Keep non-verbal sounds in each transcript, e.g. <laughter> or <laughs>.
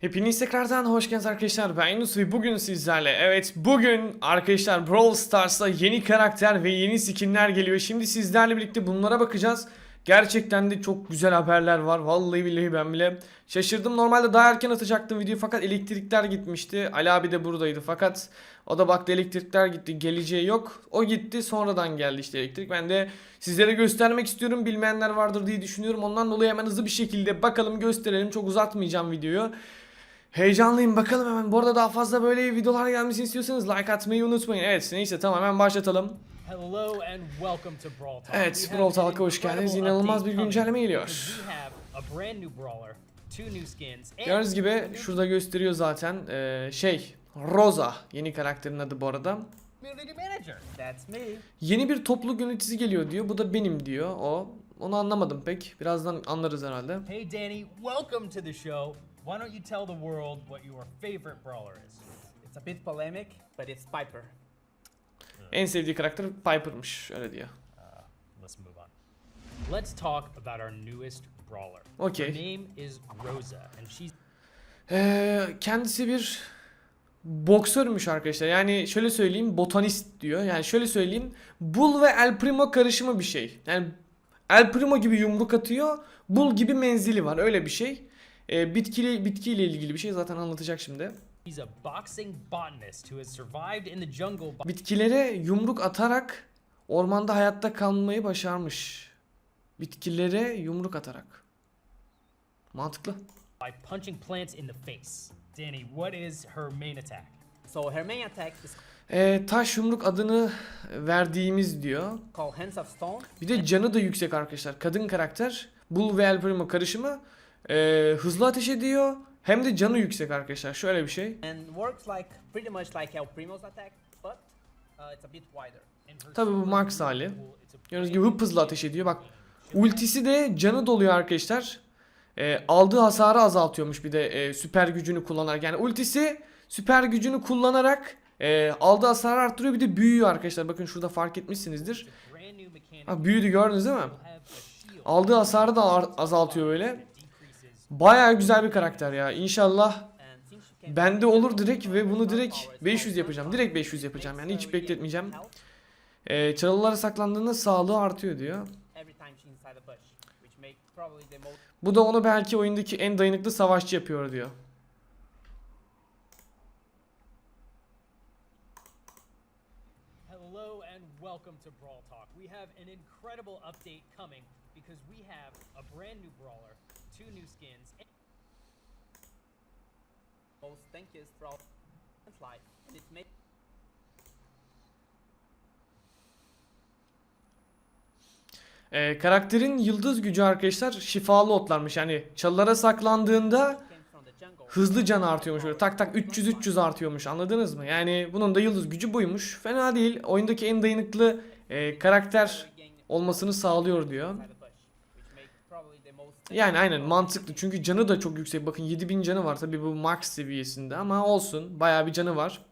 Hepiniz tekrardan hoş geldiniz arkadaşlar. Ben Yunus ve bugün sizlerle evet bugün arkadaşlar Brawl Stars'ta yeni karakter ve yeni skinler geliyor. Şimdi sizlerle birlikte bunlara bakacağız. Gerçekten de çok güzel haberler var. Vallahi billahi ben bile şaşırdım. Normalde daha erken atacaktım videoyu fakat elektrikler gitmişti. Ali abi de buradaydı fakat o da baktı elektrikler gitti. Geleceği yok. O gitti sonradan geldi işte elektrik. Ben de sizlere göstermek istiyorum. Bilmeyenler vardır diye düşünüyorum. Ondan dolayı hemen hızlı bir şekilde bakalım gösterelim. Çok uzatmayacağım videoyu. Heyecanlıyım bakalım hemen. Bu arada daha fazla böyle videolar gelmesini istiyorsanız like atmayı unutmayın. Evet neyse tamam hemen başlatalım. Hello and welcome to Brawl Talk. Evet, Brawl Talk'a hoş geldiniz. İnanılmaz bir güncelleme geliyor. Gördüğünüz gibi şurada gösteriyor zaten. Ee, şey Rosa yeni karakterin adı bu arada. Yeni bir topluluk yöneticisi geliyor diyor. Bu da benim diyor o. Onu anlamadım pek. Birazdan anlarız herhalde. Hey Danny, welcome to the show. Why don't you tell the world what your favorite brawler is? It's a bit polemic, but it's Piper. En sevdiği karakter Piper'mış öyle diyor. Let's move on. Let's talk about our newest brawler. Okay. Her name is Rosa, and she's Ee, kendisi bir boksörmüş arkadaşlar. Yani şöyle söyleyeyim botanist diyor. Yani şöyle söyleyeyim Bull ve El Primo karışımı bir şey. Yani El Primo gibi yumruk atıyor. Bull gibi menzili var. Öyle bir şey. Ee, bitkili bitkiyle ilgili bir şey zaten anlatacak şimdi. she's a boxing botanist who has survived in the jungle by Bitkilere yumruk atarak ormanda hayatta kalmayı başarmış. Bitkilere yumruk atarak. Mantıklı. by punching plants in the face. Danny, what is her main attack? So her main attack is Ee, taş yumruk adını verdiğimiz diyor. called Hands of Stone. Bir de canı da yüksek arkadaşlar. Kadın karakter. Bull ve El Primo karışımı. Ee, hızlı ateş ediyor. Hem de canı yüksek arkadaşlar. Şöyle bir şey. uh, Tabii bu max hali. Gördüğünüz gibi hıp hızlı ateş ediyor. Bak ultisi de canı doluyor arkadaşlar. Ee, aldığı hasarı azaltıyormuş bir de e, süper gücünü kullanarak. Yani ultisi süper gücünü kullanarak e, aldığı hasarı arttırıyor bir de büyüyor arkadaşlar. Bakın şurada fark etmişsinizdir. It's a brand new mechanic. Bak büyüdü gördünüz değil mi? Aldığı hasarı da azaltıyor böyle. Baya güzel bir karakter ya. İnşallah bende olur direkt ve bunu direkt power is 500 called yapacağım. Direkt Power. 500 yapacağım yani hiç bekletmeyeceğim. Ee, çalılara saklandığında sağlığı artıyor diyor. Bu da onu belki oyundaki en dayanıklı savaşçı yapıyor diyor. Brawl Talk. We have an incredible update coming because we have a brand new brawler, two new skins, most tankiest throughout life, and it's made Ee, karakterin yıldız gücü arkadaşlar şifalı otlarmış. Yani çalılara saklandığında hızlı can artıyormuş. Böyle tak tak 300-300 artıyormuş anladınız mı? Yani bunun da yıldız gücü buymuş. Fena değil. Oyundaki en dayanıklı e, karakter olmasını sağlıyor diyor. Yani aynen mantıklı çünkü canı da çok yüksek. Bakın 7000 canı var tabi bu max seviyesinde ama olsun bayağı bir canı var.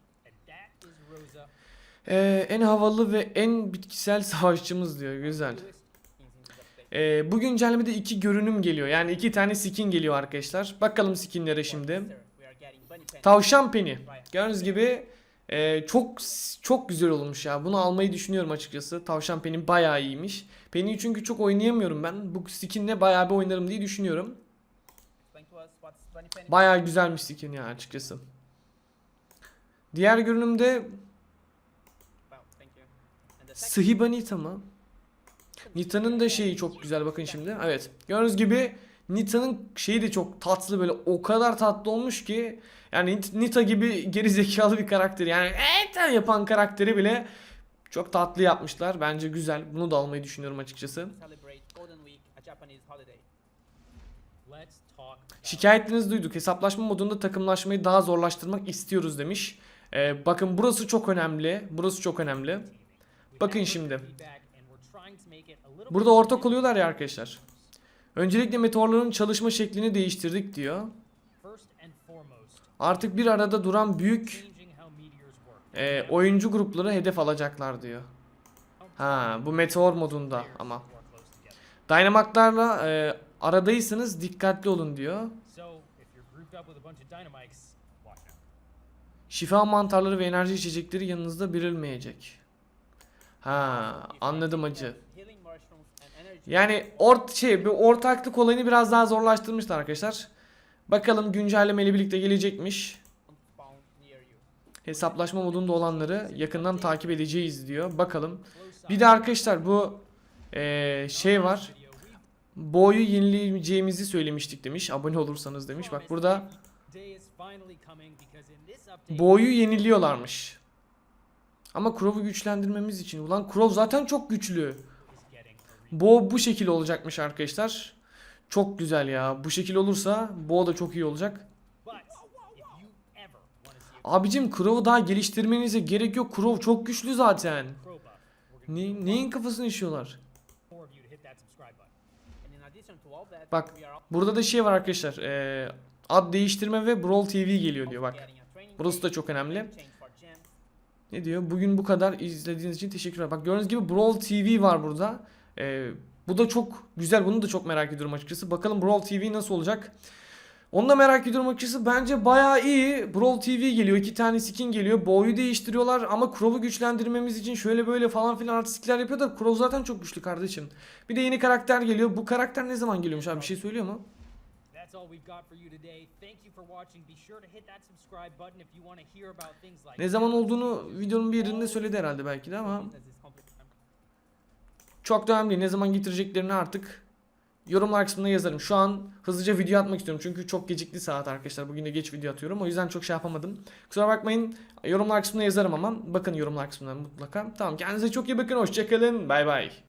Ee, en havalı ve en bitkisel <laughs> savaşçımız diyor güzel. Ee, bu güncellemede iki görünüm geliyor yani iki tane skin geliyor arkadaşlar. Bakalım skinlere şimdi. Tavşan peni. Gördüğünüz gibi e, çok çok güzel olmuş ya. Bunu almayı düşünüyorum açıkçası. Tavşan penin bayağı iyiymiş. Peni'yi çünkü çok oynayamıyorum ben. Bu skinle bayağı bir oynarım diye düşünüyorum. Bayağı güzelmiş skin ya açıkçası. Diğer görünümde Sıhiba Nita mı? Nita'nın da şeyi çok güzel bakın şimdi. Evet. Gördüğünüz gibi Nita'nın şeyi de çok tatlı böyle o kadar tatlı olmuş ki yani Nit- Nita gibi geri zekalı bir karakter yani eee yapan karakteri bile çok tatlı yapmışlar. Bence güzel. Bunu da almayı düşünüyorum açıkçası. Şikayetlerinizi duyduk. Hesaplaşma modunda takımlaşmayı daha zorlaştırmak istiyoruz demiş. Ee, bakın burası çok önemli. Burası çok önemli. Bakın şimdi. Burada ortak oluyorlar ya arkadaşlar. Öncelikle meteorların çalışma şeklini değiştirdik diyor. Artık bir arada duran büyük e, oyuncu grupları hedef alacaklar diyor. Ha bu meteor modunda ama. Dynamaklarla e, aradaysanız dikkatli olun diyor. Şifa mantarları ve enerji içecekleri yanınızda birilmeyecek. Ha, anladım acı. Yani ort şey bir ortaklık olayını biraz daha zorlaştırmışlar arkadaşlar. Bakalım güncellemeyle birlikte gelecekmiş. Hesaplaşma modunda olanları yakından takip edeceğiz diyor. Bakalım. Bir de arkadaşlar bu eee, şey var. Boyu yenileyeceğimizi söylemiştik demiş. Abone olursanız demiş. Bak burada boyu yeniliyorlarmış. Ama Crow'u güçlendirmemiz için. Ulan Crow zaten çok güçlü. Bo bu şekil olacakmış arkadaşlar. Çok güzel ya. Bu şekil olursa Bo da çok iyi olacak. Abicim Crow'u daha geliştirmenize gerek yok. Crow çok güçlü zaten. Ne, neyin kafasını işiyorlar? Bak burada da şey var arkadaşlar. Ee, ad değiştirme ve Brawl TV geliyor diyor bak. Burası da çok önemli. Ne diyor? Bugün bu kadar izlediğiniz için teşekkürler. Bak gördüğünüz gibi Brawl TV var burada. Ee, bu da çok güzel. Bunu da çok merak ediyorum açıkçası. Bakalım Brawl TV nasıl olacak? Onu da merak ediyorum açıkçası. Bence bayağı iyi. Brawl TV geliyor. iki tane skin geliyor. Boyu değiştiriyorlar ama Crow'u güçlendirmemiz için şöyle böyle falan filan artistikler yapıyor da Crow zaten çok güçlü kardeşim. Bir de yeni karakter geliyor. Bu karakter ne zaman geliyormuş abi? Bir şey söylüyor mu? That's all we've got for you today. Thank you for watching. Be sure to hit that subscribe button if you want to hear about things like Ne zaman olduğunu videonun bir yerinde söyledi herhalde belki de ama Çok da önemli. Ne zaman getireceklerini artık yorumlar kısmına yazarım. Şu an hızlıca video atmak istiyorum. Çünkü çok gecikti saat arkadaşlar. Bugün de geç video atıyorum. O yüzden çok şey yapamadım. Kusura bakmayın. Yorumlar kısmına yazarım ama. Bakın yorumlar kısmına mutlaka. Tamam kendinize çok iyi bakın. Hoşçakalın. Bay bay.